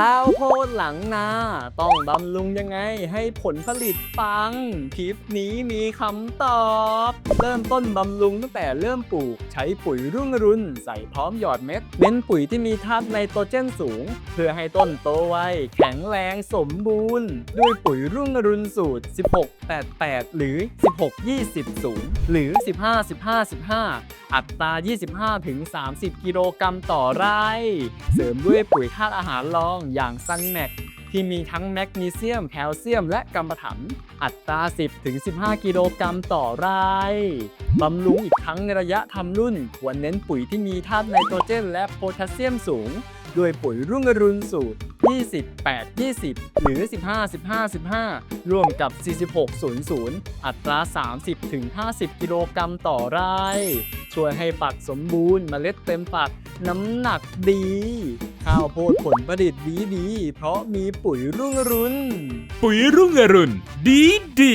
ข้าวโพดหลังนา ต้องบำรุงยังไงให้ผลผลิตปัง คลิปนี้มีคำตอบ เริ่มต้นบำรุงตั้งแต่เริ่มปลูก ใช้ปุ๋ยรุ่งอรุณใส่พร้อมหยอดเม็ด เน้นปุ๋ยที่มีธาตุไนโตรเจนสูง เพื่อให้ต้นโตไวแข็งแรงสมบูรณ์ ด้วยปุ๋ยรุ่งอรุณสูตร 1688 หรือ 1620สูงหรือ 15 15 15อัตรา 25ถึง30 กิโลกรัมต่อไร่ เสริมด้วยปุ๋ยธาตุอาหารรองอย่างซันแมกที่มีทั้งแมกนีเซียม แคลเซียม และกัมมันถันอัตรา 10ถึง15 กิโลกรัมต่อไร่บำรุงอีกครั้งในระยะทำรุ่น ควรเน้นปุ๋ยที่มีธาตุไนโตรเจน และโพแทสเซียมสูง ด้วยปุ๋ยรุ่งอรุณสูตร20 8 20 หรือ 15 15 15 ร่วมกับ 4600 อัตรา 30ถึง50 กิโลกรัมต่อไร่ ช่วยให้ฝักสมบูรณ์เมล็ดเต็มฝักน้ำหนักดี ข้าวโพดผลผลิตดีดี เพราะมีปุ๋ยรุ่งอรุณ ปุ๋ยรุ่งอรุณดีดี